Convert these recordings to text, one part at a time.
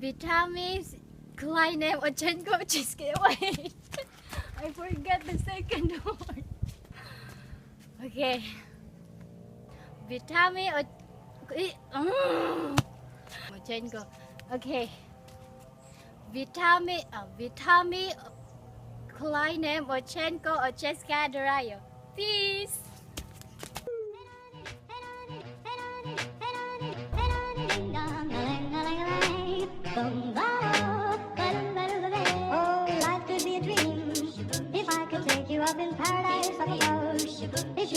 Vitamix client name or Chenko I forget the second one. Okay. Vitamin, or eh, mm. Chenko. Okay. Vitamin, uh, Vitamin, client name or Chenko or Peace. If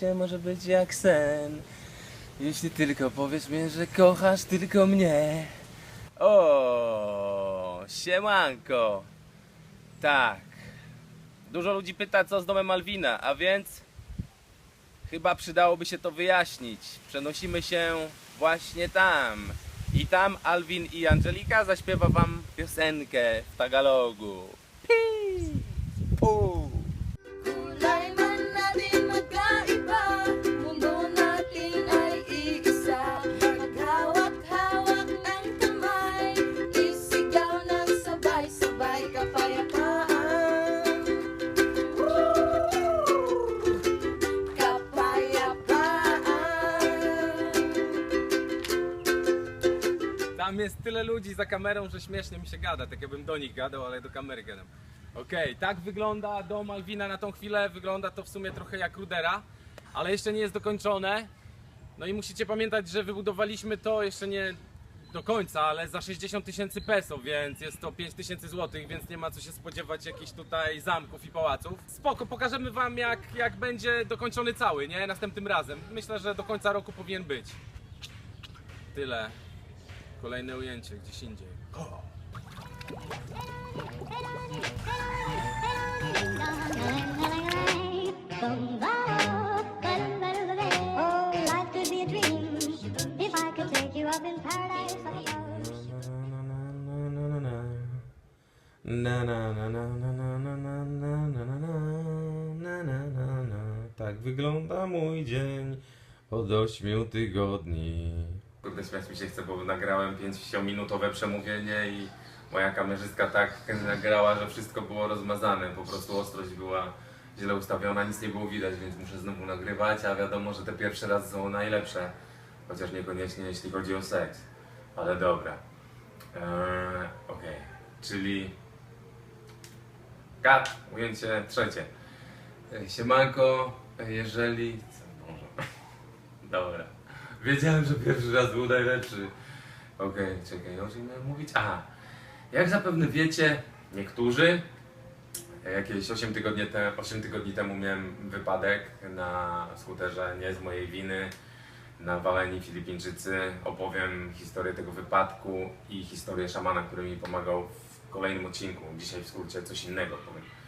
życie może być jak sen. Jeśli tylko powiesz mi, że kochasz tylko mnie. O, siemanko. Tak. Dużo ludzi pyta, co z domem Malwina, a więc Chyba przydałoby się to wyjaśnić. Przenosimy się właśnie tam. I tam Alvin i Angelika zaśpiewa wam piosenkę w Tagalogu. Jest tyle ludzi za kamerą, że śmiesznie mi się gada. Tak jakbym do nich gadał, ale do kamery gadam. Okej, tak wygląda dom Alwina na tą chwilę. Wygląda to w sumie trochę jak rudera, ale jeszcze nie jest dokończone. No i musicie pamiętać, że wybudowaliśmy to jeszcze nie do końca, ale za 60 tysięcy peso, więc jest to 5 tysięcy złotych, więc nie ma co się spodziewać jakichś tutaj zamków i pałaców. Spoko, pokażemy wam jak, jak będzie dokończony cały, nie? Następnym razem. Myślę, że do końca roku powinien być. Tyle. Kolejne ujęcie gdzieś indziej. Above. Na na na na na na na na na na na na na na na Tak wygląda mój dzień od ośmiu tygodni. Kurde, śmiać mi się chce, bo nagrałem 5-minutowe przemówienie i moja kamerzystka tak nagrała, że wszystko było rozmazane. Po prostu ostrość była źle ustawiona, nic nie było widać, więc muszę znowu nagrywać, a wiadomo, że te pierwsze razy są najlepsze. Chociaż niekoniecznie jeśli chodzi o seks. Ale dobra. Eee, Okej, czyli Kat, ujęcie trzecie. E, Siemanko, e, jeżeli... Boże. Dobra. Wiedziałem, że pierwszy raz był najlepszy. Okej, czekaj, o czym miałem mówić? Aha. Jak zapewne wiecie, niektórzy, e, jakieś 8 tygodni, te, 8 tygodni temu miałem wypadek na skuterze, nie z mojej winy. Nawaleni Filipińczycy. Opowiem historię tego wypadku i historię szamana, który mi pomagał w kolejnym odcinku. Dzisiaj w skrócie coś innego powiem.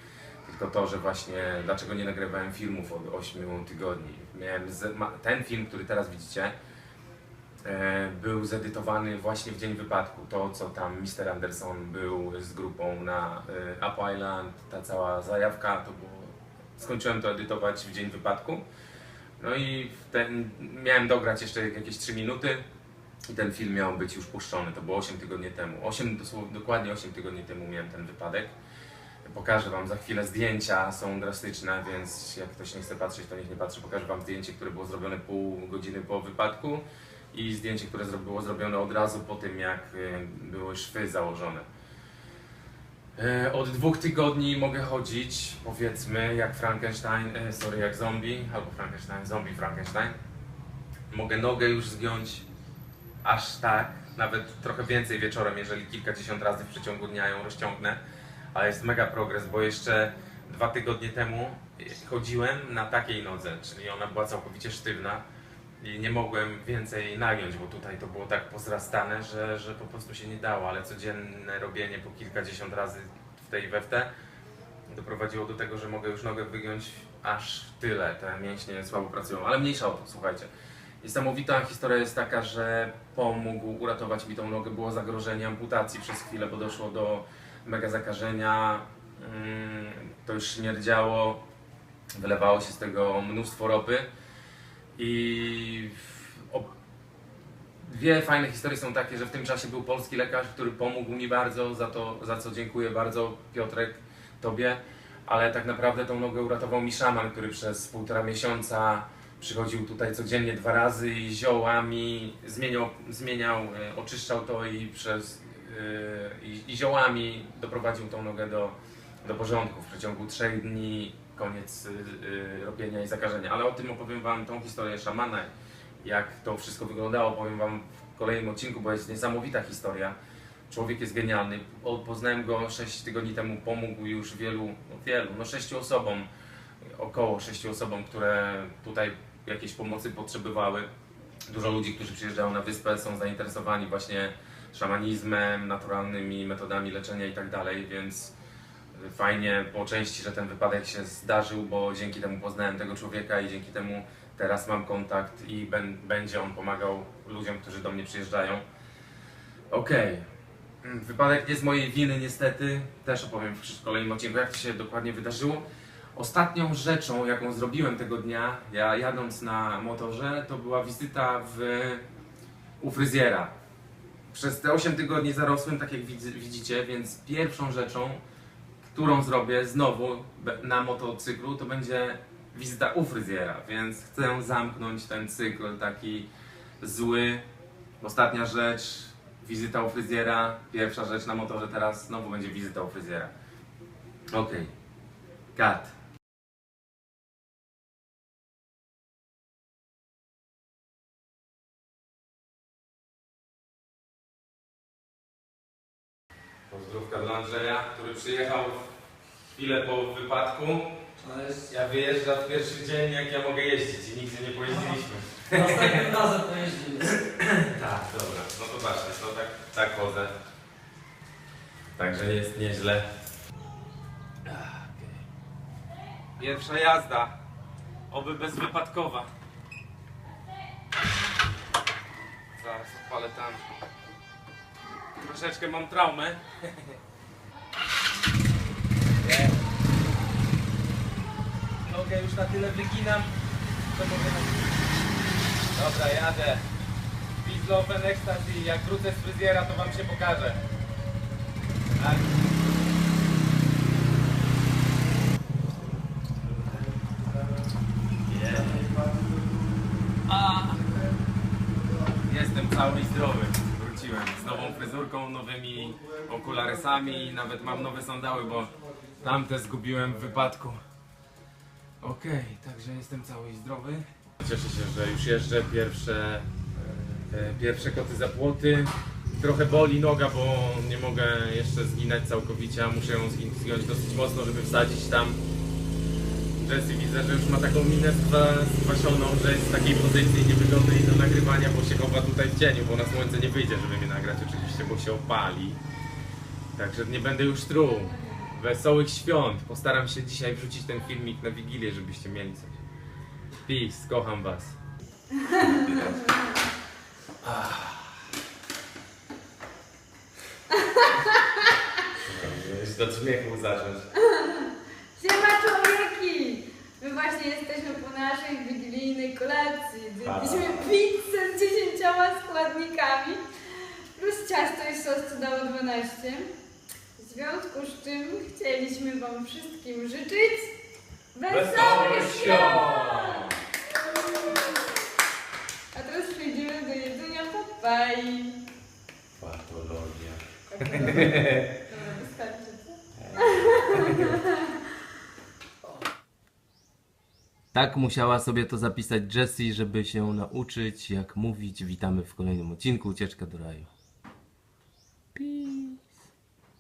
Tylko to, że właśnie dlaczego nie nagrywałem filmów od 8 tygodni. Miałem ten film, który teraz widzicie, e, był zedytowany właśnie w dzień wypadku. To, co tam Mr. Anderson był z grupą na e, Up Island, ta cała zajawka, to było... Skończyłem to edytować w dzień wypadku. No i ten, miałem dograć jeszcze jakieś 3 minuty i ten film miał być już puszczony. To było 8 tygodni temu. 8, dosłownie, dokładnie 8 tygodni temu miałem ten wypadek. Pokażę Wam za chwilę zdjęcia, są drastyczne, więc jak ktoś nie chce patrzeć, to niech nie patrzy. Pokażę Wam zdjęcie, które było zrobione pół godziny po wypadku i zdjęcie, które było zrobione od razu po tym, jak y, były szwy założone. E, Od dwóch tygodni mogę chodzić, powiedzmy, jak Frankenstein, e, sorry, jak zombie, albo Frankenstein, zombie Frankenstein. Mogę nogę już zgiąć aż tak, nawet trochę więcej wieczorem, jeżeli kilkadziesiąt razy w przeciągu dnia ją rozciągnę. Ale jest mega progres, bo jeszcze dwa tygodnie temu chodziłem na takiej nodze, czyli ona była całkowicie sztywna i nie mogłem więcej nagiąć, bo tutaj to było tak pozrastane, że, że po prostu się nie dało, ale codzienne robienie po kilkadziesiąt razy w tej we w te doprowadziło do tego, że mogę już nogę wygiąć aż tyle. Te mięśnie słabo pracują, ale mniejsza o to, słuchajcie. Niesamowita historia jest taka, że pomógł uratować mi tą nogę. Było zagrożenie amputacji przez chwilę, bo doszło do mega zakażenia. Mm, To już śmierdziało, wylewało się z tego mnóstwo ropy. I dwie fajne historie są takie, że w tym czasie był polski lekarz, który pomógł mi bardzo, za, to, za co dziękuję bardzo Piotrek, Tobie. Ale tak naprawdę tą nogę uratował mi szaman, który przez półtora miesiąca przychodził tutaj codziennie dwa razy i ziołami zmieniał, zmieniał e, oczyszczał to i przez i, i ziołami doprowadził tą nogę do, do porządku w przeciągu trzech dni koniec y, y, robienia i zakażenia. Ale o tym opowiem Wam tą historię szamana, jak to wszystko wyglądało, powiem Wam w kolejnym odcinku, bo jest niesamowita historia. Człowiek jest genialny. Poznałem go 6 tygodni temu, pomógł już wielu, no wielu, no sześciu osobom, około sześciu osobom, które tutaj jakiejś pomocy potrzebowały. Dużo ludzi, którzy przyjeżdżają na wyspę, są zainteresowani właśnie szamanizmem, naturalnymi metodami leczenia i tak dalej, więc fajnie po części, że ten wypadek się zdarzył, bo dzięki temu poznałem tego człowieka i dzięki temu teraz mam kontakt i ben, będzie on pomagał ludziom, którzy do mnie przyjeżdżają. Okej. Mm, Wypadek nie z mojej winy niestety, też opowiem w kolejnym odcinku, jak to się dokładnie wydarzyło. Ostatnią rzeczą, jaką zrobiłem tego dnia, ja jadąc na motorze, to była wizyta w, u fryzjera. Przez te 8 tygodni zarosłem, tak jak widz- widzicie, więc pierwszą rzeczą, którą zrobię znowu na motocyklu, to będzie wizyta u fryzjera, więc chcę zamknąć ten cykl taki zły. Ostatnia rzecz, wizyta u fryzjera. Pierwsza rzecz na motorze teraz znowu będzie wizyta u fryzjera. Okej. Kat. Pozdrówka dla Andrzeja, który przyjechał chwilę po wypadku. Ja wyjeżdżam w pierwszy dzień, jak ja mogę jeździć i nigdzie nie pojeździliśmy. Następnym razem pojeździmy. Tak, dobra. No to właśnie, to tak, tak chodzę. Także jest nieźle. Pierwsza jazda. Oby bezwypadkowa. Zaraz odpalę tam. Troszeczkę mam traumę. Nogę już na tyle wyginam, że mogę. Dobra, jadę. Peace, Love and. Jak wrócę z fryzjera, to wam się pokażę. Tak. Jestem cały i zdrowy. Wróciłem z nową fryzurką, nowymi okularysami i nawet mam nowe sandały, bo tamte zgubiłem w wypadku. Okej, także jestem cały i zdrowy. Cieszę się, że już jeżdżę pierwsze, e, pierwsze koty za płoty. Trochę boli noga, bo nie mogę jeszcze zginać całkowicie, a muszę ją zgi- zgiąć dosyć mocno, żeby wsadzić tam. Jessie widzę, że już ma taką minę skwa- skwasioną, że jest w takiej pozycji niewygodnej do nagrywania, bo się chowa tutaj w cieniu, bo na słońce nie wyjdzie, żeby mnie nagrać oczywiście, bo się opali. Także nie będę już truł. Wesołych świąt. Postaram się dzisiaj wrzucić ten filmik na Wigilię, żebyście mieli coś. Peace, kocham was. Już do śmiechu zacząć. Siema właśnie jesteśmy po naszej wigilijnej kolacji. Zjedliśmy pizzę z 10 składnikami plus ciasto i sos cudowo 12. W związku z czym chcieliśmy Wam wszystkim życzyć wesołych świąt! A teraz przejdziemy do jedzenia papai. Patologia. Dobra, wystarczy, co? Tak musiała sobie to zapisać Jessie, żeby się nauczyć jak mówić. Witamy w kolejnym odcinku Ucieczka do raju.